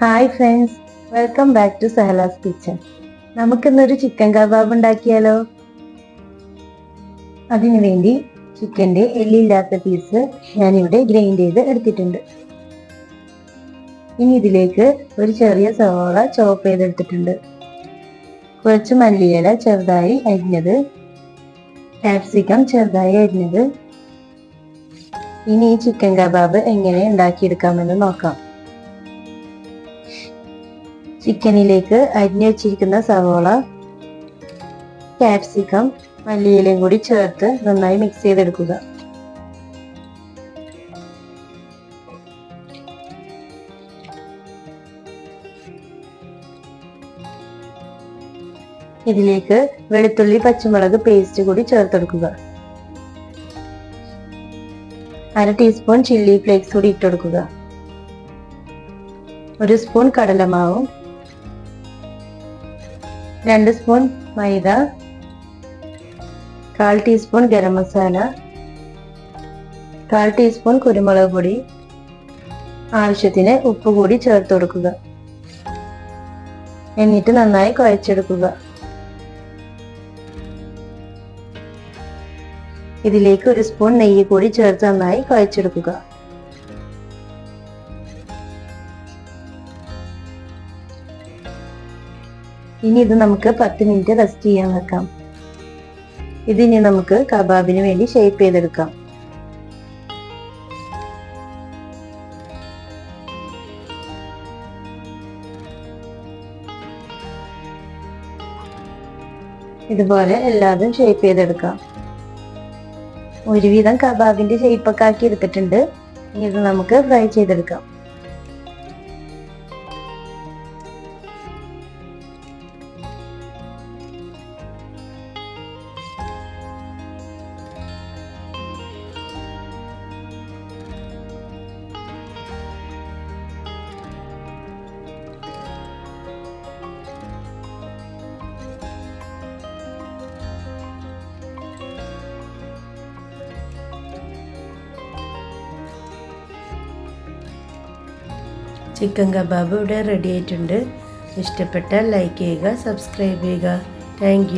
Hi friends welcome back to Sahala's kitchen നമുക്കിന്നൊരു chicken kebab ഉണ്ടാക്കിയാലോ? അതിനു വേണ്ടി ചിക്കന്റെ എല്ലില്ലാത്ത പീസ് ഞാനിവിടെ ഗ്രൈൻഡ് ചെയ്ത് എടുത്തിട്ടുണ്ട്. ഇനി ഇതിലേക്ക് ഒരു ചെറിയ സവോള ചോപ്പ് ചെയ്തെടുത്തിട്ടുണ്ട്. കുറച്ച് മല്ലിയില ചെറുതായി അരിഞ്ഞത് കാപ്സിക്കം ചെറുതായി അരിഞ്ഞത്. ഇനി ഈ ചിക്കൻ കബാബ് എങ്ങനെ ഉണ്ടാക്കിയെടുക്കാമെന്ന് നോക്കാം. ചിക്കനിലേക്ക് അരിഞ്ഞു വെച്ചിരിക്കുന്ന സവോള കാപ്സിക്കം മല്ലിയിലയും കൂടി ചേർത്ത് നന്നായി മിക്സ് ചെയ്തെടുക്കുക. ഇതിലേക്ക് വെളുത്തുള്ളി പച്ചമുളക് പേസ്റ്റ് കൂടി ചേർത്തെടുക്കുക. അര ടീസ്പൂൺ ചില്ലി ഫ്ലേക്സ് കൂടി ഇട്ടെടുക്കുക. ഒരു സ്പൂൺ കടലമാവും. രണ്ട് സ്പൂൺ മൈദ കാൽ ടീസ്പൂൺ ഗരം മസാല കാൽ ടീസ്പൂൺ കുരുമുളക് പൊടി. ആവശ്യത്തിന് ഉപ്പ് കൂടി ചേർത്ത് കൊടുക്കുക. എന്നിട്ട് നന്നായി കുഴച്ചെടുക്കുക. ഇതിലേക്ക് ഒരു സ്പൂൺ നെയ്യ് കൂടി ചേർത്ത് നന്നായി കുഴച്ചെടുക്കുക. ഇനി ഇത് നമുക്ക് പത്ത് മിനിറ്റ് റെസ്റ്റ് ചെയ്യാൻ വെക്കാം. ഇതിനി നമുക്ക് കബാബിന് വേണ്ടി ഷേപ്പ് ചെയ്തെടുക്കാം. ഇതുപോലെ എല്ലാതും ഷേപ്പ് ചെയ്തെടുക്കാം. ഒരുവിധം കബാബിന്റെ ഷേപ്പൊക്കെ ആക്കി എടുത്തിട്ടുണ്ട്. ഇനി ഇത് നമുക്ക് ഫ്രൈ ചെയ്തെടുക്കാം. ചിക്കൻ കബാബ് ഇവിടെ റെഡി ആയിട്ടുണ്ട്. ഇഷ്ടപ്പെട്ടാൽ ലൈക്ക് ചെയ്യുക സബ്സ്ക്രൈബ് ചെയ്യുക. താങ്ക്